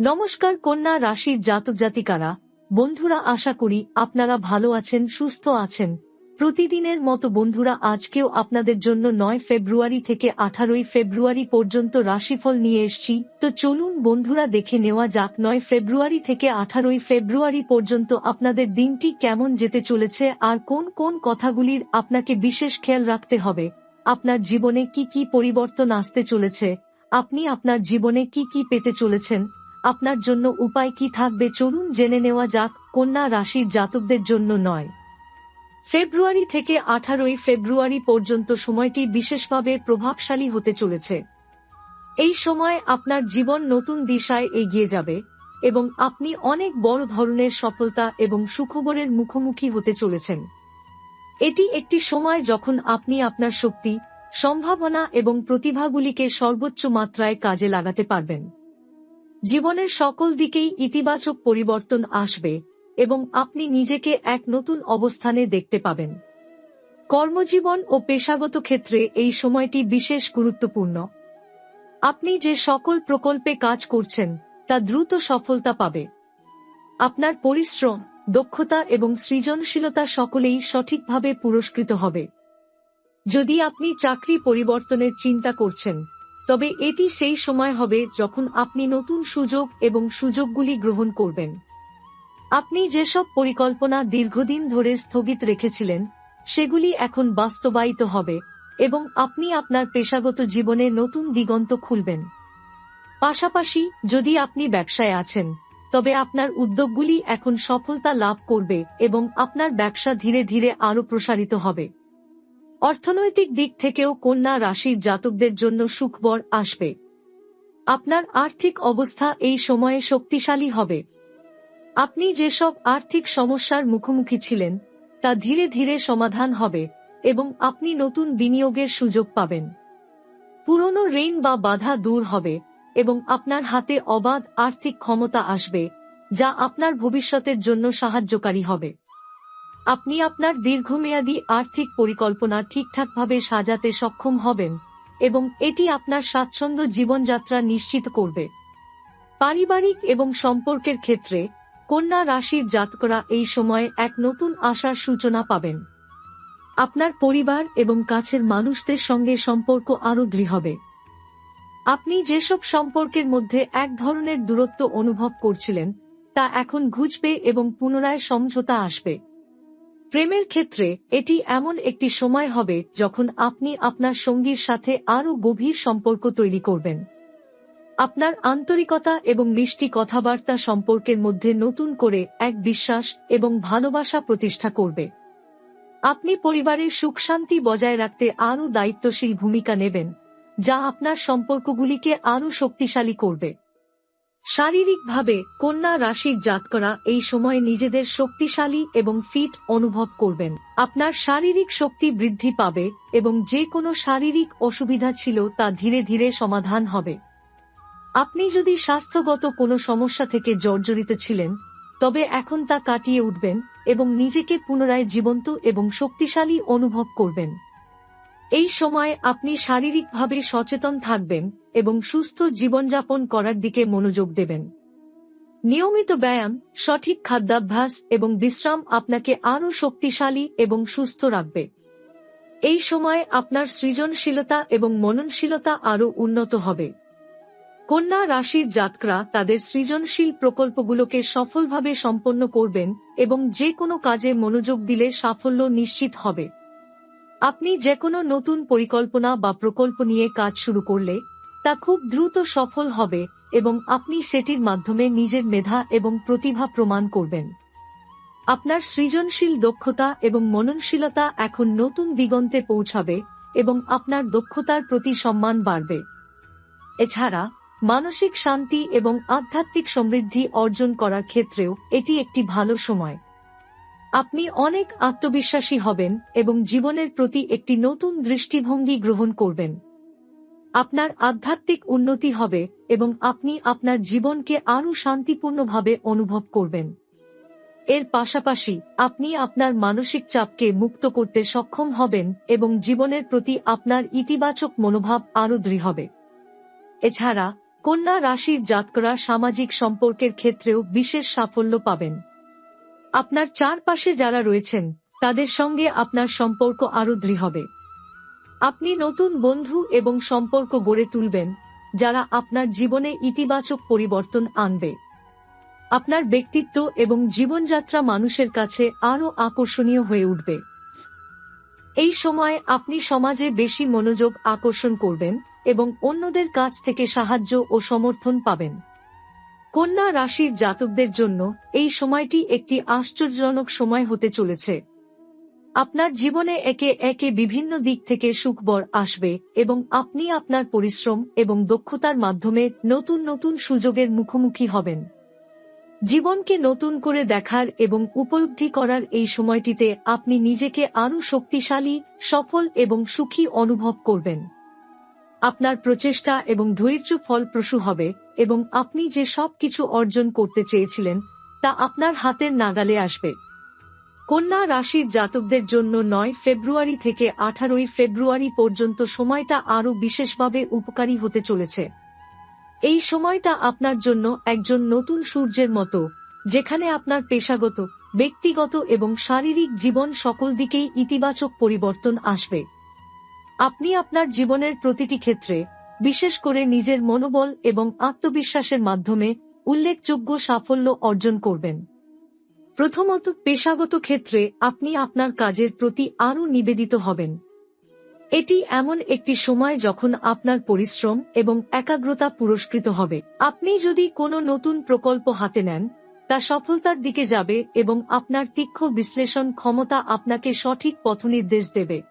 নমস্কার কন্যা রাশির জাতক জাতিকারা। বন্ধুরা, আশা করি আপনারা ভালো আছেন, সুস্থ আছেন। প্রতিদিনের মতো বন্ধুরা, আজকেও আপনাদের জন্য নয় ফেব্রুয়ারি থেকে আঠারোই ফেব্রুয়ারি পর্যন্ত রাশিফল নিয়ে এসছি। তো চলুন বন্ধুরা, দেখে নেওয়া যাক নয় ফেব্রুয়ারি থেকে আঠারোই ফেব্রুয়ারি পর্যন্ত আপনাদের দিনটি কেমন যেতে চলেছে আর কোন কোন কথাগুলির আপনাকে বিশেষ খেয়াল রাখতে হবে। আপনার জীবনে কি কি পরিবর্তন আসতে চলেছে? আপনি আপনার জীবনে কি কি পেতে চলেছেন? আপনার জন্য উপায় কি থাকবে চলুন জেনে নেওয়া যাক, কন্যা রাশির জাতকদের জন্য নয়। ফেব্রুয়ারি থেকে আঠারোই ফেব্রুয়ারি পর্যন্ত সময়টি বিশেষভাবে প্রভাবশালী হতে চলেছে। এই সময় আপনার জীবন নতুন দিশায় এগিয়ে যাবে এবং আপনি অনেক বড় ধরনের সফলতা এবং সুখবরের মুখোমুখি হতে চলেছেন। এটি একটি সময় যখন আপনি আপনার শক্তি, সম্ভাবনা এবং প্রতিভাগুলিকে সর্বোচ্চ মাত্রায় কাজে লাগাতে পারবেন। জীবনের সকল দিকেই ইতিবাচক পরিবর্তন আসবে এবং আপনি নিজেকে এক নতুন অবস্থানে দেখতে পাবেন। কর্মজীবন ও পেশাগত ক্ষেত্রে এই সময়টি বিশেষ গুরুত্বপূর্ণ। আপনি যে সকল প্রকল্পে কাজ করছেন, তা দ্রুত সফলতা পাবে। আপনার পরিশ্রম, দক্ষতা এবং সৃজনশীলতা সকলেই সঠিকভাবে পুরস্কৃত হবে। যদি আপনি চাকরি পরিবর্তনের চিন্তা করছেন তবে এটি সেই সময় হবে যখন আপনি নতুন সুযোগ এবং সুযোগগুলি গ্রহণ করবেন। আপনি যেসব পরিকল্পনা দীর্ঘদিন ধরে স্থগিত রেখেছিলেন, সেগুলি এখন বাস্তবায়িত হবে এবং আপনি আপনার পেশাগত জীবনে নতুন দিগন্ত খুলবেন। পাশাপাশি, যদি আপনি ব্যবসায় আছেন, তবে আপনার উদ্যোগগুলি এখন সফলতা লাভ করবে এবং আপনার ব্যবসা ধীরে ধীরে আরও প্রসারিত হবে। অর্থনৈতিক দিক থেকেও কন্যা রাশির জাতকদের জন্য সুখবর আসবে। আপনার আর্থিক অবস্থা এই সময়ে শক্তিশালী হবে। আপনি যেসব আর্থিক সমস্যার মুখোমুখি ছিলেন, তা ধীরে ধীরে সমাধান হবে এবং আপনি নতুন বিনিয়োগের সুযোগ পাবেন। পুরনো ঋণ বা বাধা দূর হবে এবং আপনার হাতে অবাধ আর্থিক ক্ষমতা আসবে, যা আপনার ভবিষ্যতের জন্য সাহায্যকারী হবে। আপনি আপনার দীর্ঘমেয়াদী আর্থিক পরিকল্পনা ঠিকঠাকভাবে সাজাতে সক্ষম হবেন, এবং এটি আপনার স্বাচ্ছন্দ্য জীবনযাত্রা নিশ্চিত করবে। পারিবারিক এবং সম্পর্কের ক্ষেত্রে, কন্যা রাশির জাতকরা এই সময়ে এক নতুন আশার সূচনা পাবেন। আপনার পরিবার এবং কাছের মানুষদের সঙ্গে সম্পর্ক আরও দৃঢ় হবে আপনি যেসব সম্পর্কের মধ্যে এক ধরনের দূরত্ব অনুভব করছিলেন, তা এখন ঘুচবে এবং পুনরায় সমঝোতা আসবে। প্রেমের ক্ষেত্রে এটি এমন একটি সময় হবে যখন আপনি আপনার সঙ্গীর সাথে আরও গভীর সম্পর্ক তৈরি করবেন। আপনার আন্তরিকতা এবং মিষ্টি কথাবার্তা সম্পর্কের মধ্যে নতুন করে এক বিশ্বাস এবং ভালোবাসা প্রতিষ্ঠা করবে। আপনি পরিবারের সুখ শান্তি বজায় রাখতে আরও দায়িত্বশীল ভূমিকা নেবেন, যা আপনার সম্পর্কগুলিকে আরও শক্তিশালী করবে। শারীরিকভাবে কন্যা রাশির জাতকরা এই সময় নিজেদের শক্তিশালী এবং ফিট অনুভব করবেন। আপনার শারীরিক শক্তি বৃদ্ধি পাবে এবং যে কোনো শারীরিক অসুবিধা ছিল তা ধীরে ধীরে সমাধান হবে। আপনি যদি স্বাস্থ্যগত কোনো সমস্যা থেকে জর্জরিত ছিলেন, তবে এখন তা কাটিয়ে উঠবেন এবং নিজেকে পুনরায় জীবন্ত এবং শক্তিশালী অনুভব করবেন। এই সময় আপনি শারীরিকভাবে সচেতন থাকবেন এবং সুস্থ জীবনযাপন করার দিকে মনোযোগ দেবেন। নিয়মিত ব্যায়াম, সঠিক খাদ্যাভ্যাস এবং বিশ্রাম আপনাকে আরও শক্তিশালী এবং সুস্থ রাখবে। এই সময় আপনার সৃজনশীলতা এবং মননশীলতা আরও উন্নত হবে। কন্যা রাশির জাতকরা তাদের সৃজনশীল প্রকল্পগুলোকে সফলভাবে সম্পন্ন করবেন এবং যে কোনো কাজে মনোযোগ দিলে সাফল্য নিশ্চিত হবে। আপনি যে কোনো নতুন পরিকল্পনা বা প্রকল্প নিয়ে কাজ শুরু করলে তা খুব দ্রুত সফল হবে, এবং আপনি সেটির মাধ্যমে নিজের মেধা এবং প্রতিভা প্রমাণ করবেন। আপনার সৃজনশীল দক্ষতা এবং মননশীলতা এখন নতুন দিগন্তে পৌঁছাবে, এবং আপনার দক্ষতার প্রতি সম্মান বাড়বে। এছাড়া, মানসিক শান্তি এবং আধ্যাত্মিক সমৃদ্ধি অর্জন করার ক্ষেত্রেও এটি একটি ভালো সময়। আপনি অনেক আত্মবিশ্বাসী হবেন এবং জীবনের প্রতি একটি নতুন দৃষ্টিভঙ্গি গ্রহণ করবেন। আপনার আধ্যাত্মিক উন্নতি হবে এবং আপনি আপনার জীবনকে আরও শান্তিপূর্ণভাবে অনুভব করবেন। এর পাশাপাশি, আপনি আপনার মানসিক চাপকে মুক্ত করতে সক্ষম হবেন এবং জীবনের প্রতি আপনার ইতিবাচক মনোভাব আরও দৃঢ় হবে। এছাড়া, কন্যা রাশির জাতকরা সামাজিক সম্পর্কের ক্ষেত্রেও বিশেষ সাফল্য পাবেন। আপনার চারপাশে যারা রয়েছেন, তাদের সঙ্গে আপনার সম্পর্ক আরও দৃঢ় হবে। আপনি নতুন বন্ধু এবং সম্পর্ক গড়ে তুলবেন, যারা আপনার জীবনে ইতিবাচক পরিবর্তন আনবে। আপনার ব্যক্তিত্ব এবং জীবনযাত্রা মানুষের কাছে আরও আকর্ষণীয় হয়ে উঠবে। এই সময় আপনি সমাজে বেশি মনোযোগ আকর্ষণ করবেন এবং অন্যদের কাছ থেকে সাহায্য ও সমর্থন পাবেন। কন্যা রাশির জাতকদের জন্য এই সময়টি একটি আশ্চর্যজনক সময় হতে চলেছে। আপনার জীবনে একে একে বিভিন্ন দিক থেকে সুখবর আসবে এবং আপনি আপনার পরিশ্রম এবং দক্ষতার মাধ্যমে নতুন নতুন সুযোগের মুখোমুখি হবেন। জীবনকে নতুন করে দেখার এবং উপলব্ধি করার এই সময়টিতে আপনি নিজেকে আরও শক্তিশালী, সফল এবং সুখী অনুভব করবেন। আপনার প্রচেষ্টা এবং ধৈর্য ফলপ্রসূ হবে এবং আপনি যে সব কিছু অর্জন করতে চেয়েছিলেন, তা আপনার হাতের নাগালে আসবে। কন্যা রাশির জাতকদের জন্য নয় ফেব্রুয়ারি থেকে আঠারোই ফেব্রুয়ারি পর্যন্ত সময়টা আরও বিশেষভাবে উপকারী হতে চলেছে। এই সময়টা আপনার জন্য একজন নতুন সূর্যের মতো, যেখানে আপনার পেশাগত, ব্যক্তিগত এবং শারীরিক জীবন সকল দিকেই ইতিবাচক পরিবর্তন আসবে। আপনি আপনার জীবনের প্রতিটি ক্ষেত্রে, বিশেষ করে নিজের মনোবল এবং আত্মবিশ্বাসের মাধ্যমে উল্লেখযোগ্য সাফল্য অর্জন করবেন। প্রথমত পেশাগত ক্ষেত্রে আপনি আপনার কাজের প্রতি আরও নিবেদিত হবেন। এটি এমন একটি সময় যখন আপনার পরিশ্রম এবং একাগ্রতা পুরস্কৃত হবে। আপনি যদি কোনো নতুন প্রকল্প হাতে নেন, তা সফলতার দিকে যাবে এবং আপনার তীক্ষ্ণ বিশ্লেষণ ক্ষমতা আপনাকে সঠিক পথনির্দেশ দেবে।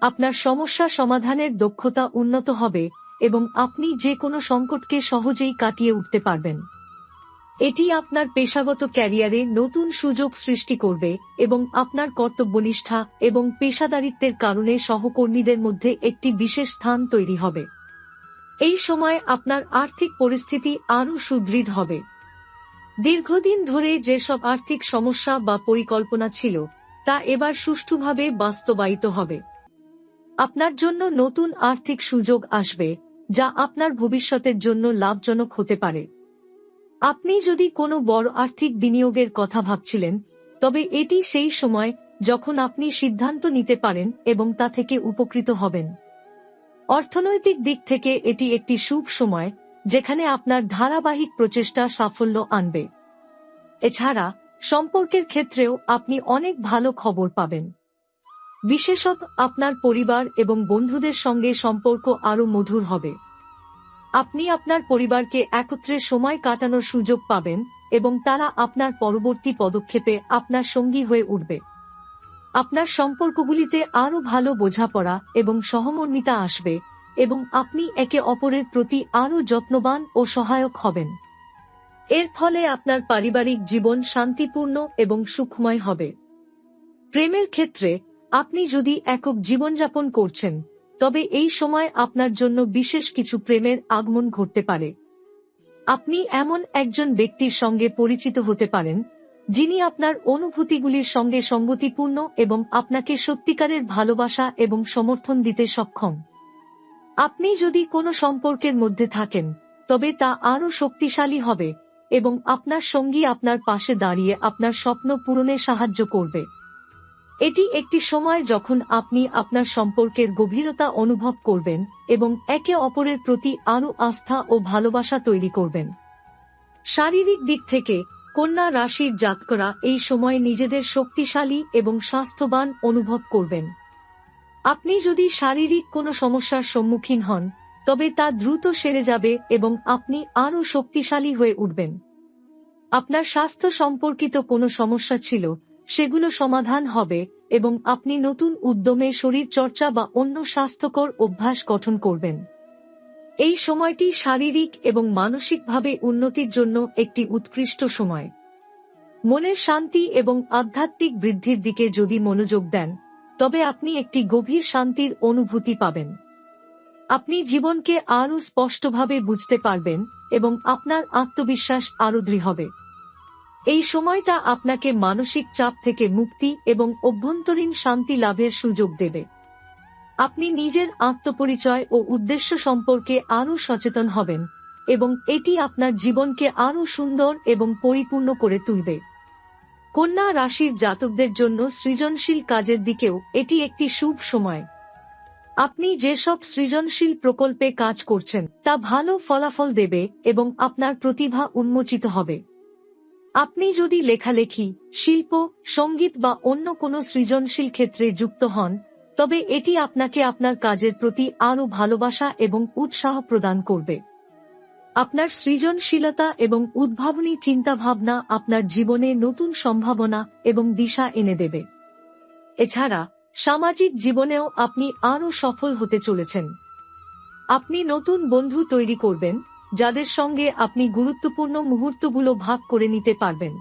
আপনার সমস্যা সমাধানের দক্ষতা উন্নত হবে এবং আপনি যে কোনো সংকটকে সহজেই কাটিয়ে উঠতে পারবেন। এটি আপনার পেশাগত ক্যারিয়ারে নতুন সুযোগ সৃষ্টি করবে এবং আপনার কর্তব্যনিষ্ঠা এবং পেশাদারিত্বের কারণে সহকর্মীদের মধ্যে একটি বিশেষ স্থান তৈরি হবে। এই সময় আপনার আর্থিক পরিস্থিতি আরও সুদৃঢ় হবে। দীর্ঘদিন ধরে যেসব আর্থিক সমস্যা বা পরিকল্পনা ছিল, তা এবার সুষ্ঠুভাবে বাস্তবায়িত হবে। আপনার জন্য নতুন আর্থিক সুযোগ আসবে, যা আপনার ভবিষ্যতের জন্য লাভজনক হতে পারে। আপনি যদি কোনো বড় আর্থিক বিনিয়োগের কথা ভাবছিলেন, তবে এটি সেই সময় যখন আপনি সিদ্ধান্ত নিতে পারেন এবং তা থেকে উপকৃত হবেন। অর্থনৈতিক দিক থেকে এটি একটি শুভ সময়, যেখানে আপনার ধারাবাহিক প্রচেষ্টা সাফল্য আনবে। এছাড়া, সম্পর্কের ক্ষেত্রেও আপনি অনেক ভালো খবর পাবেন। বিশেষত আপনার পরিবার এবং বন্ধুদের সঙ্গে সম্পর্ক আরও মধুর হবে। আপনি আপনার পরিবারকে একত্রে সময় কাটানোর সুযোগ পাবেন এবং তারা আপনার পরবর্তী পদক্ষেপে আপনার সঙ্গী হয়ে উঠবে। আপনার সম্পর্কগুলিতে আরও ভালো বোঝাপড়া এবং সহমর্মিতা আসবে এবং আপনি একে অপরের প্রতি আরও যত্নবান ও সহায়ক হবেন। এর ফলে আপনার পারিবারিক জীবন শান্তিপূর্ণ এবং সুখময় হবে। প্রেমের ক্ষেত্রে আপনি যদি একক জীবনযাপন করছেন তবে এই সময় আপনার জন্য বিশেষ কিছু প্রেমের আগমন ঘটতে পারে। আপনি এমন একজন ব্যক্তির সঙ্গে পরিচিত হতে পারেন, যিনি আপনার অনুভূতিগুলির সঙ্গে সঙ্গতিপূর্ণ এবং আপনাকে সত্যিকারের ভালোবাসা এবং সমর্থন দিতে সক্ষম। আপনি যদি কোনো সম্পর্কের মধ্যে থাকেন, তবে তা আরও শক্তিশালী হবে এবং আপনার সঙ্গী আপনার পাশে দাঁড়িয়ে আপনার স্বপ্ন পূরণে সাহায্য করবে। এটি একটি সময় যখন আপনি আপনার সম্পর্কের গভীরতা অনুভব করবেন এবং একে অপরের প্রতি আরও আস্থা ও ভালোবাসা তৈরি করবেন। শারীরিক দিক থেকে, কন্যা রাশির জাতকরা এই সময় নিজেদের শক্তিশালী এবং স্বাস্থ্যবান অনুভব করবেন। আপনি যদি শারীরিক কোনো সমস্যার সম্মুখীন হন, তবে তা দ্রুত সেরে যাবে এবং আপনি আরও শক্তিশালী হয়ে উঠবেন। আপনার স্বাস্থ্য সম্পর্কিত কোনো সমস্যা ছিল সেগুলো সমাধান হবে এবং আপনি নতুন উদ্যমে শরীর চর্চা বা অন্য স্বাস্থ্যকর অভ্যাস গঠন করবেন। এই সময়টি শারীরিক এবং মানসিকভাবে উন্নতির জন্য একটি উৎকৃষ্ট সময়। মনের শান্তি এবং আধ্যাত্মিক বৃদ্ধির দিকে যদি মনোযোগ দেন, তবে আপনি একটি গভীর শান্তির অনুভূতি পাবেন। আপনি জীবনকে আরও স্পষ্টভাবে বুঝতে পারবেন এবং আপনার আত্মবিশ্বাস আরও দৃঢ় হবে। এই সময়টা আপনাকে মানসিক চাপ থেকে মুক্তি এবং অভ্যন্তরীণ শান্তি লাভের সুযোগ দেবে। আপনি নিজের আত্মপরিচয় ও উদ্দেশ্য সম্পর্কে আরও সচেতন হবেন এবং এটি আপনার জীবনকে আরও সুন্দর এবং পরিপূর্ণ করে তুলবে। কন্যা রাশির জাতকদের জন্য সৃজনশীল কাজের দিকেও এটি একটি শুভ সময়। আপনি যেসব সৃজনশীল প্রকল্পে কাজ করছেন, তা ভালো ফলাফল দেবে এবং আপনার প্রতিভা উন্মোচিত হবে। আপনি যদি লেখালেখি, শিল্প, সংগীত বা অন্য কোনো সৃজনশীল ক্ষেত্রে যুক্ত হন, তবে এটি আপনাকে আপনার কাজের প্রতি আরও ভালোবাসা এবং উৎসাহ প্রদান করবে। আপনার সৃজনশীলতা এবং উদ্ভাবনী চিন্তাভাবনা আপনার জীবনে নতুন সম্ভাবনা এবং দিশা এনে দেবে। এছাড়া, সামাজিক জীবনেও আপনি আরও সফল হতে চলেছেন। আপনি নতুন বন্ধু তৈরি করবেন যাদের সঙ্গে আপনি গুরুত্বপূর্ণ মুহূর্তগুলো ভাগ করে নিতে পারবেন।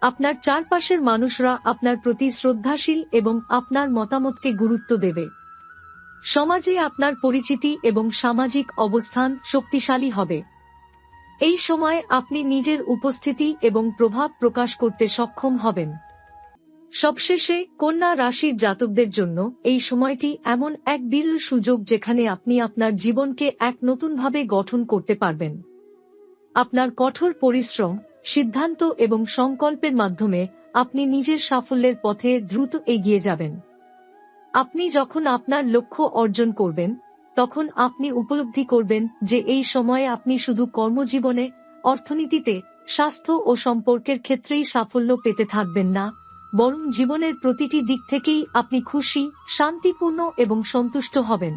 আপনার চারপাশের মানুষরা আপনার প্রতি শ্রদ্ধাশীল এবং আপনার মতামতকে গুরুত্ব দেবে। সমাজে আপনার পরিচিতি এবং সামাজিক অবস্থান শক্তিশালী হবে। এই সময় আপনি নিজের উপস্থিতি এবং প্রভাব প্রকাশ করতে সক্ষম হবেন। সবশেষে, কন্যা রাশির জাতকদের জন্য এই সময়টি এমন এক বিরল সুযোগ যেখানে আপনি আপনার জীবনকে এক নতুনভাবে গঠন করতে পারবেন। আপনার কঠোর পরিশ্রম, সিদ্ধান্ত এবং সংকল্পের মাধ্যমে আপনি নিজের সাফল্যের পথে দ্রুত এগিয়ে যাবেন। আপনি যখন আপনার লক্ষ্য অর্জন করবেন, তখন আপনি উপলব্ধি করবেন যে এই সময়ে আপনি শুধু কর্মজীবনে, অর্থনীতিতে, স্বাস্থ্য ও সম্পর্কের ক্ষেত্রেই সাফল্য পেতে থাকবেন না বরং জীবনের প্রতিটি দিক থেকেই আপনি খুশি শান্তিপূর্ণ এবং সন্তুষ্ট হবেন।